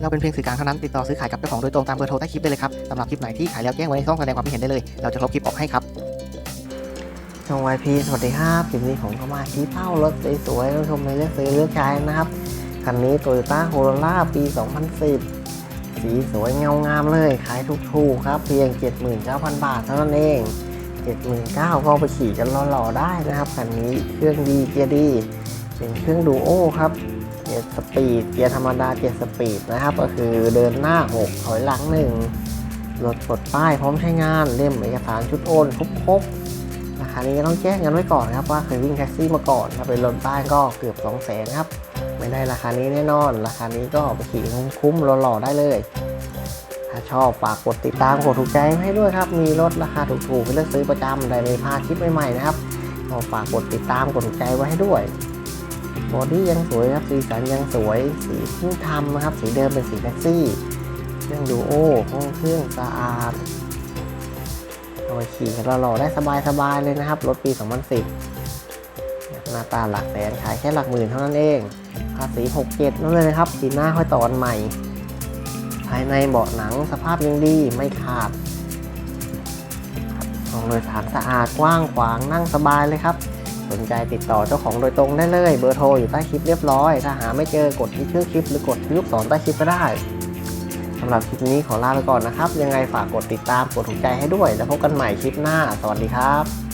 เราเป็นเพียงสื่อกลางเท่านั้นติดต่อซื้อขายกับเจ้าของโดยตรงตามเบอร์โทรใต้คลิปได้เลยครับสำหรับคลิปไหนที่ขายแล้วแจ้งไว้ในช่องแสดงความคิดเห็นได้เลย เราจะลบคลิปออกให้ครับช่องวายพีสวัสดีครับคลิปนี้ผมก็มาชี้เป้ารถสวยๆท่านชมในเลือกซื้อเลือกใช้นะครับคันนี้โตโยต้าโคโรล่าปี 2010 สีสวยเงางามเลยขายถูกๆครับเพียง 79,000 บาทเท่านั้นเอง 79,000ก็เอาไปขี่กันหล่อๆได้นะครับคันนี้เครื่องดีเกียร์ดี เป็นเครื่องดูโอครับ เกียร์สปีดเกียร์ธรรมดาเกียร์สปีดนะครับ ก็คือเดินหน้า 6 ถอยหลัง1รถปลดป้ายพร้อมใช้งานเล่มเอกสารชุดโอนครบๆราคานี้ต้องแจ้งกันไว้ก่อนครับว่าเคยวิ่งแท็กซี่มาก่อนถ้าเป็นรถบ้านก็เกือบ 2 0 0แสนครับ ไม่ได้ราคานี้แน่นอน ราคานี้ก็ไปขี่คุ้มๆหล่อๆได้เลย ถ้าชอบฝากกดติดตามกดถูกใจให้ด้วยครับ มีรถราคาถูกๆให้เลือกซื้อประจำได้ไม่พลาดคลิปใหม่ๆนะครับก็ฝากกดติดตามกดถูกใจไว้ให้ด้วย บอดี้ยังสวยครับ สีสันยังสวย สีเพิ่งทำนะครับ สีเดิมเป็นสีแท็กซี่เครื่องดูโอห้องเครื่องสะอาดเอาไปขี่กันหล่อๆได้สบายๆเลยนะครับ รถปี 2010 หน้าตาหลักแสนขายแค่หลักหมื่นเท่านั้นเอง ภาษี67นั่นเลยนะครับสีหน้าค่อยต่ออันใหม่ ภายในเบาะหนังสภาพยังดีไม่ขาดห้องโดยสารสะอาดกว้างขวางนั่งสบายเลยครับ สนใจติดต่อเจ้าของโดยตรงได้เลยเบอร์โทรอยู่ใต้คลิปเรียบร้อย ถ้าหาไม่เจอกดที่ชื่อคลิปหรือกดที่ลูกศรใต้คลิปก็ได้สำหรับคลิปนี้ขอลาไปก่อนนะครับ ยังไงฝากกดติดตามกดถูกใจให้ด้วย แล้วพบกันใหม่คลิปหน้า สวัสดีครับ